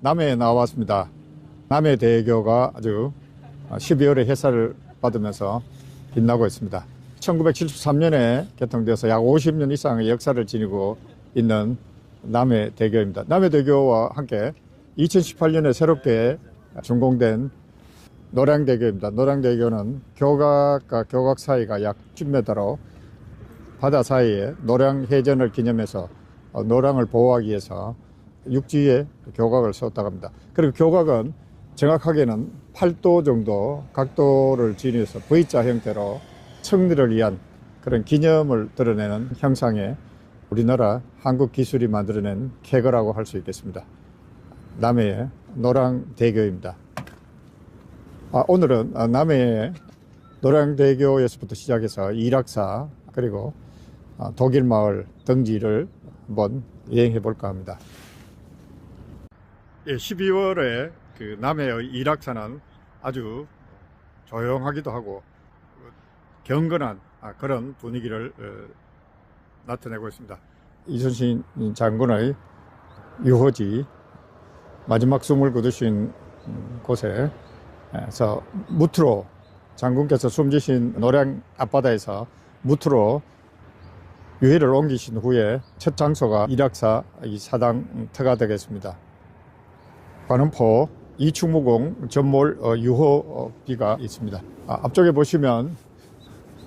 남해에 나왔습니다. 남해 대교가 아주 12월에 해살을 받으면서 빛나고 있습니다. 1973년에 개통되어서 약 50년 이상의 역사를 지니고 있는 남해 대교입니다. 남해 대교와 함께 2018년에 새롭게 준공된 노량대교입니다. 노량대교는 교각과 교각 사이가 약 10m로 바다 사이에 노량 해전을 기념해서 어, 노량을 보호하기 위해서 육지에 교각을 세웠다고 합니다. 그리고 교각은 정확하게는 8도 정도 각도를 지니서 V자 형태로 청리를 위한 그런 기념을 드러내는 형상의 우리나라 한국 기술이 만들어낸 쾌거라고 할 수 있겠습니다. 남해의 노량대교입니다. 아, 오늘은 아, 남해의 노량대교에서부터 시작해서 이락사 그리고 아, 독일 마을 등지를 한번 여행해 볼까 합니다. 예, 12월에 그 남해의 이락산은 아주 조용하기도 하고 어, 경건한 아, 그런 분위기를 어, 나타내고 있습니다. 이순신 장군의 유호지 마지막 숨을 거두신 음, 곳에서 무트로 장군께서 숨지신 노량 앞바다에서 무트로 유해를 옮기신 후에 첫 장소가 이락사 이 사당 터가 되겠습니다. 관음포 이충무공 전몰 어, 유호비가 있습니다. 아, 앞쪽에 보시면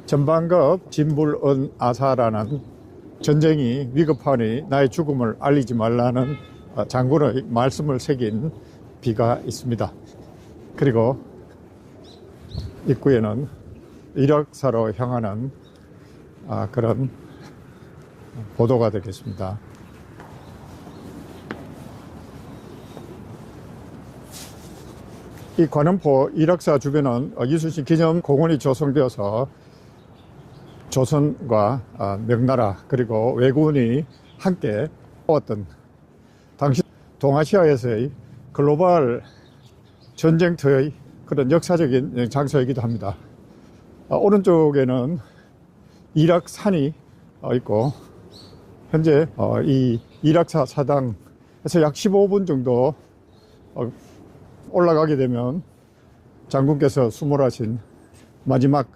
전방급 진불은 아사라는 전쟁이 위급하니 나의 죽음을 알리지 말라는 어, 장군의 말씀을 새긴 비가 있습니다. 그리고 입구에는 이락사로 향하는 아, 그런 보도가 되겠습니다. 이 관음포 이락사 주변은 어, 이순신 기념 공원이 조성되어서 조선과 아, 명나라 그리고 왜군이 함께 싸웠던 당시 동아시아에서의 글로벌 전쟁터의 그런 역사적인 장소이기도 합니다. 아, 오른쪽에는 이락산이 어, 있고 현재 어, 이 이락사 사당에서 약 15분 정도 어, 올라가게 되면 장군께서 수몰하신 마지막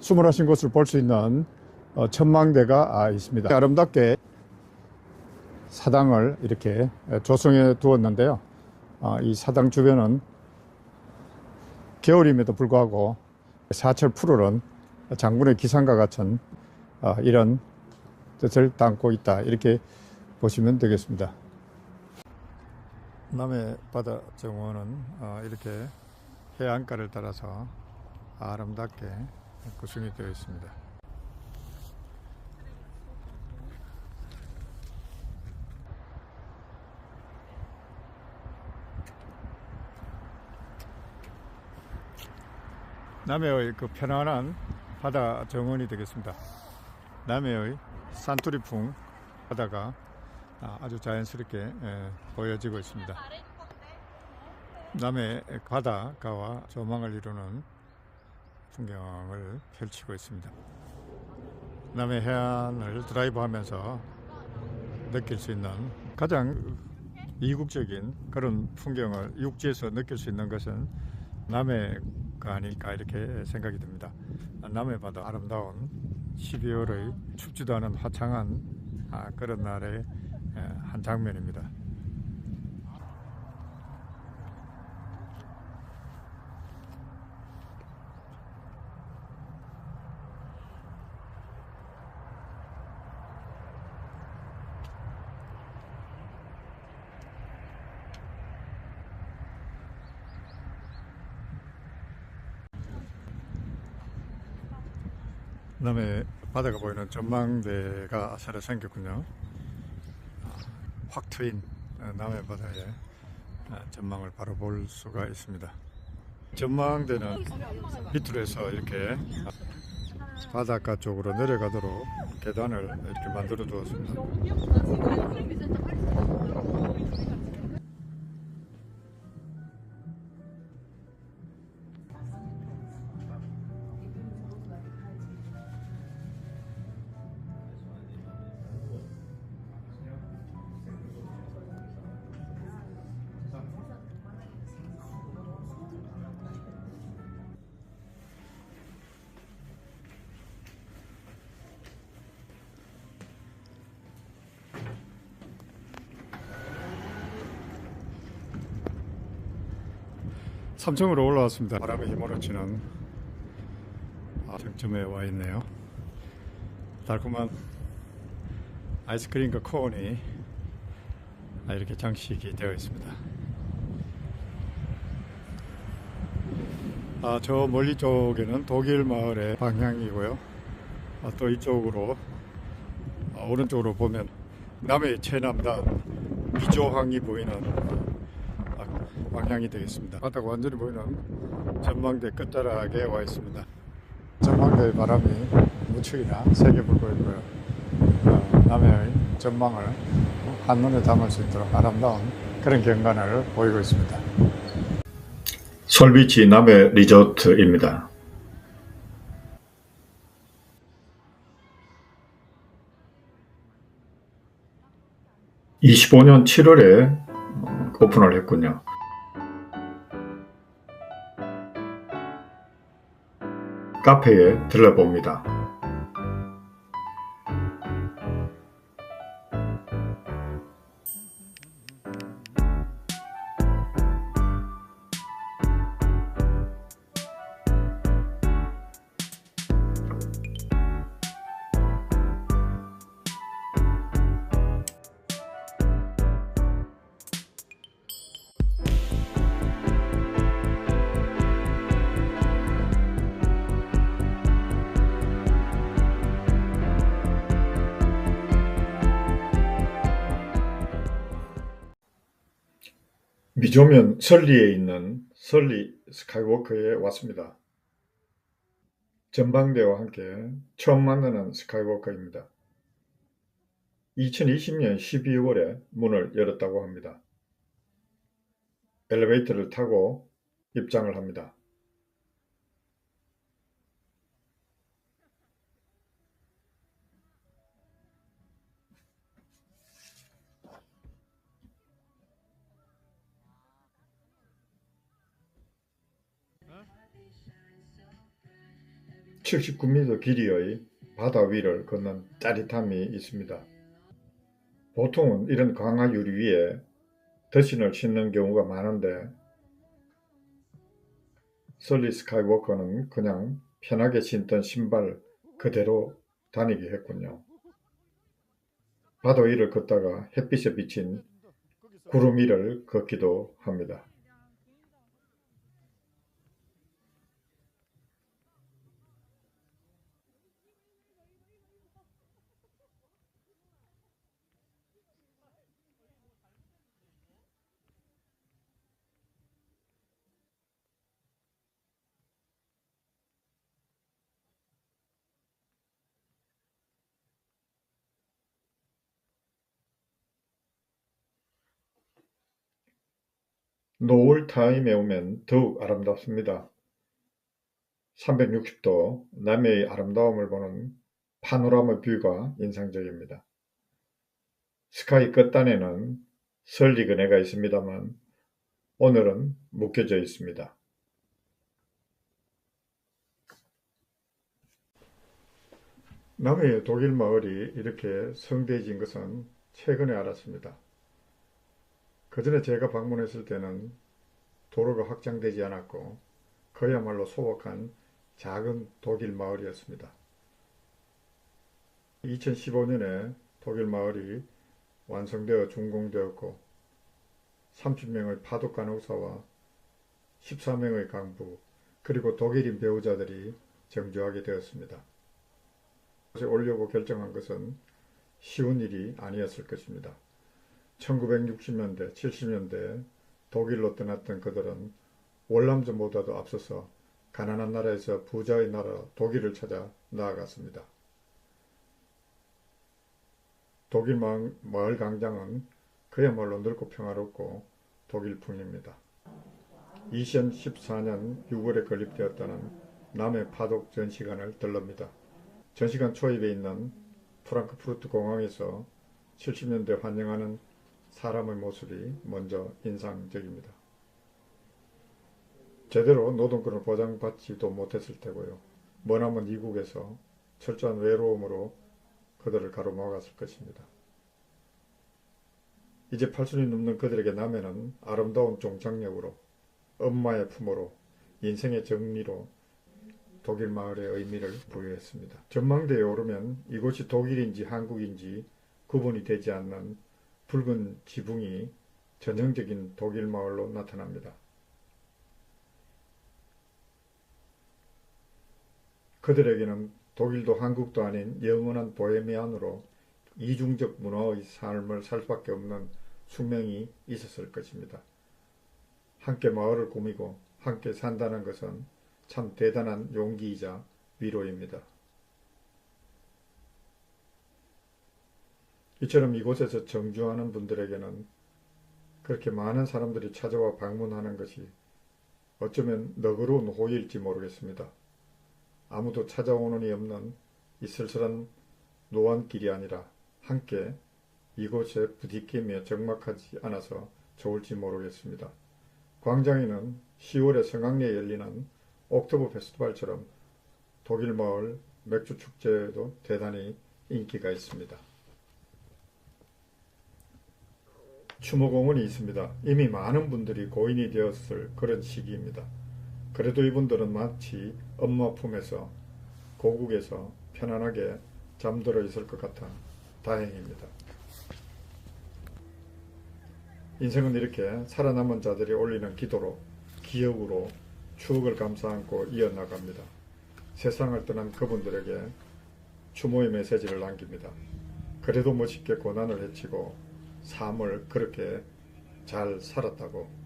수몰하신 곳을 볼 수 있는 어, 천망대가 아, 있습니다. 아름답게 사당을 이렇게 조성해 두었는데요. 아, 이 사당 주변은 겨울임에도 불구하고 사철 푸르른 장군의 기상과 같은 아, 이런 뜻을 담고 있다. 이렇게 보시면 되겠습니다. 남해 바다 정원은 어, 이렇게 해안가를 따라서 아름답게 구성이 되어 있습니다. 남해의 그 편안한 바다 정원이 되겠습니다. 남해의 산투리풍 바다가 아, 아주 자연스럽게 예, 보여지고 있습니다. 남해 바다가와 조망을 이루는 풍경을 펼치고 있습니다. 남해 해안을 드라이브 하면서 느낄 수 있는 가장 이국적인 그런 풍경을 육지에서 느낄 수 있는 것은 남해가 아닐까 이렇게 생각이 듭니다. 남해 바다 아름다운 12월의 춥지도 않은 화창한 아, 그런 예, 한 장면입니다. 그 다음에 바다가 보이는 전망대가 새로 생겼군요. 확 트인 어, 남해 바다의 어, 전망을 바로 볼 수가 있습니다. 전망대는 밑으로 해서 이렇게 바닷가 쪽으로 내려가도록 계단을 이렇게 만들어 두었습니다. 삼층으로 올라왔습니다. 바람이 휘몰아치는 아, 정점에 와 있네요. 달콤한 아이스크림과 코온이 아, 이렇게 장식이 되어 있습니다. 아, 저 멀리 쪽에는 독일 마을의 방향이고요. 아, 또 이쪽으로 아, 오른쪽으로 보면 남해 최남단 미조항이 보이는 아, 방향이 되겠습니다. 바다가 완전히 보이는 전망대 끝자락에 와 있습니다. 전망대의 바람이 무척이나 세게 불고 있고요. 어, 남해의 전망을 한눈에 담을 수 있도록 아름다운 그런 경관을 보이고 있습니다. 솔비치 남해 리조트입니다. 25년 7월에 오픈을 했군요. 카페에 들러봅니다. 미조면 설리에 있는 설리 스카이워크에 왔습니다. 전방대와 함께 처음 만나는 스카이워크입니다. 2020년 12월에 문을 열었다고 합니다. 엘리베이터를 타고 입장을 합니다. 칠십구 m 길이의 바다 위를 걷는 짜릿함이 있습니다. 보통은 이런 강화 유리 위에 더신을 신는 경우가 많은데 설리 스카이워커는 그냥 편하게 신던 신발 그대로 다니게 했군요. 바다 위를 걷다가 햇빛에 비친 구름 위를 걷기도 합니다. 노을 타임에 오면 더욱 아름답습니다. 360도 남해의 아름다움을 보는 파노라마 뷰가 인상적입니다. 스카이 끝단에는 설리 그네가 있습니다만 오늘은 묶여져 있습니다. 남해의 독일 마을이 이렇게 성대해진 것은 최근에 알았습니다. 그 전에 제가 방문했을 때는 도로가 확장되지 않았고 그야말로 소박한 작은 독일 마을이었습니다. 2015년에 독일 마을이 완성되어 준공되었고 30명의 파독 간호사와 14명의 강부 그리고 독일인 배우자들이 정주하게 되었습니다. 오려고 결정한 것은 쉬운 일이 아니었을 것입니다. 1960년대, 70년대 독일로 떠났던 그들은 월남전보다도 앞서서 가난한 나라에서 부자의 나라 독일을 찾아 나아갔습니다. 독일 마을 광장은 그야말로 넓고 평화롭고 독일풍입니다. 2014년 6월에 건립되었다는 남해 파독 전시관을 들릅니다. 전시관 초입에 있는 프랑크푸르트 공항에서 70년대 환영하는 사람의 모습이 먼저 인상적입니다. 제대로 노동권을 보장받지도 못했을 테고요. 머나먼 이국에서 철저한 외로움으로 그들을 가로막았을 것입니다. 이제 8순이 넘는 그들에게 남해는 아름다운 종착역으로 엄마의 품으로 인생의 정리로 독일 마을의 의미를 부여했습니다. 전망대에 오르면 이곳이 독일인지 한국인지 구분이 되지 않는 붉은 지붕이 전형적인 독일 마을로 나타납니다. 그들에게는 독일도 한국도 아닌 영원한 보헤미안으로 이중적 문화의 삶을 살 수밖에 없는 숙명이 있었을 것입니다. 함께 마을을 꾸미고 함께 산다는 것은 참 대단한 용기이자 위로입니다. 이처럼 이곳에서 정주하는 분들에게는 그렇게 많은 사람들이 찾아와 방문하는 것이 어쩌면 너그러운 호의일지 모르겠습니다. 아무도 찾아오는 이 없는 이 쓸쓸한 노안길이 아니라 함께 이곳에 부딪히며 적막하지 않아서 좋을지 모르겠습니다. 광장에는 10월에 성황리에 열리는 옥토버 페스티벌처럼 독일 마을 맥주 축제에도 대단히 인기가 있습니다. 추모공원이 있습니다. 이미 많은 분들이 고인이 되었을 그런 시기입니다. 그래도 이분들은 마치 엄마 품에서 고국에서 편안하게 잠들어 있을 것 같아 다행입니다. 인생은 이렇게 살아남은 자들이 올리는 기도로 기억으로 추억을 감싸안고 이어나갑니다. 세상을 떠난 그분들에게 추모의 메시지를 남깁니다. 그래도 멋있게 고난을 헤치고 삶을 그렇게 잘 살았다고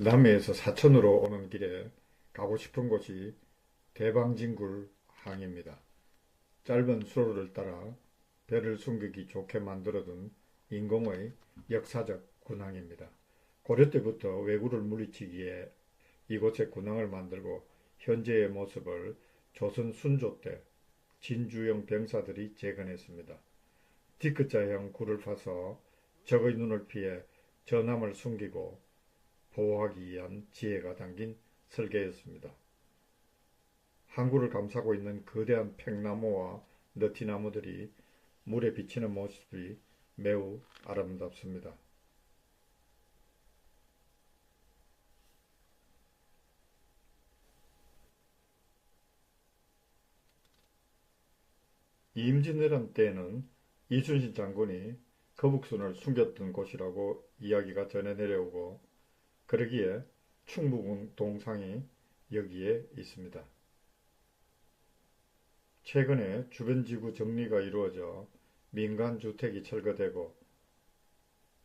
남해에서 사천으로 오는 길에 가고 싶은 곳이 대방진굴 항입니다. 짧은 수로를 따라 배를 숨기기 좋게 만들어둔 인공의 역사적 군항입니다. 고려 때부터 왜구를 물리치기에 이곳에 군항을 만들고 현재의 모습을 조선 순조 때 진주영 병사들이 재건했습니다. 디크자형 굴을 파서 적의 눈을 피해 전함을 숨기고 보호하기 위한 지혜가 담긴 설계였습니다. 항구를 감싸고 있는 거대한 팽나무와 너티나무들이 물에 비치는 모습이 매우 아름답습니다. 임진왜란 때에는 이순신 장군이 거북선을 숨겼던 곳이라고 이야기가 전해 내려오고 그러기에 충무군 동상이 여기에 있습니다. 최근에 주변 지구 정리가 이루어져 민간 주택이 철거되고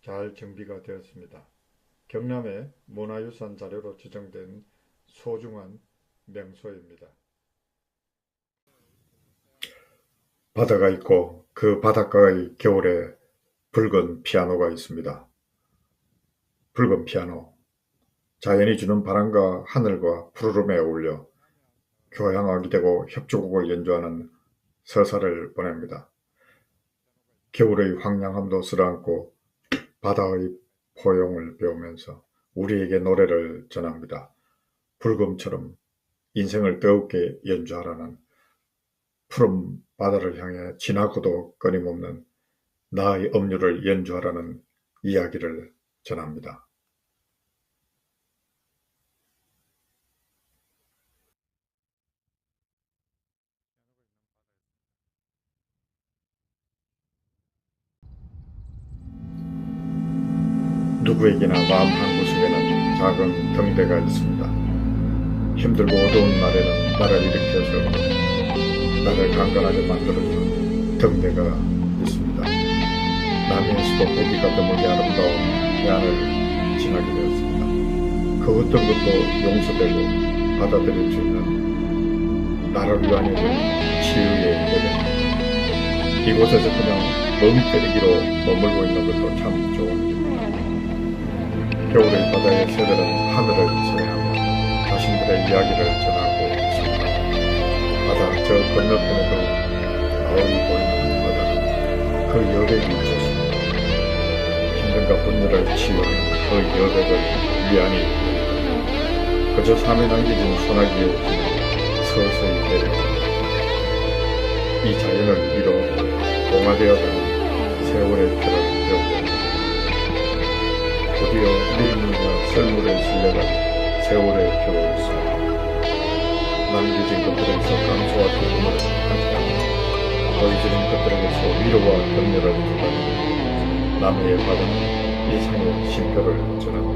잘 정비가 되었습니다. 경남의 문화유산 자료로 지정된 소중한 명소입니다. 바다가 있고 그 바닷가의 겨울에 붉은 피아노가 있습니다. 붉은 피아노. 자연이 주는 바람과 하늘과 푸르름에 어울려 교향악이 되고 협주곡을 연주하는 서사를 보냅니다. 겨울의 황량함도 쓸어안고 바다의 포용을 배우면서 우리에게 노래를 전합니다. 불금처럼 인생을 뜨겁게 연주하라는 푸른 바다를 향해 지나고도 끊임없는 나의 음료를 연주하라는 이야기를 전합니다. 누구에게나 마음 한 구석에는 작은 등대가 있습니다. 힘들고 어두운 날에는 나를 일으켜서 나를 강건하게 만들어주는 등대가 있습니다. 남해에서도 보기가 드물게 아름다운 해안을 지나게 되었습니다. 그 어떤 것도 용서되고 받아들일 수 있는 나를 위한 치유의 고대 이곳에서 그냥 멍 때리기로 머물고 있는 것도 참 좋은 일입니다. 겨울의 바다의 새들은 하늘을 선회하고 자신들의 이야기를 전하고 있습니다. 바다 저 건너편에도 마을이 보이는 바다는 그 여백이 있었습니다. 힘든가 분노를 치유하는 그 여백을 위안이. 그저 삶에 남겨진 소나기의 힘이 서서히 내려온다. 이 자연을 위로 동화되어가는 세월의 표를 배운다. 드디어 밀물과 썰물에 실려간 세월의 쏘아 남겨진 것들에서 감소와 기쁨을 함께하고 보여지는 것들에게서 위로와 격려를 주다니 남해의 바다는 이상의 쉼표를 전합니다.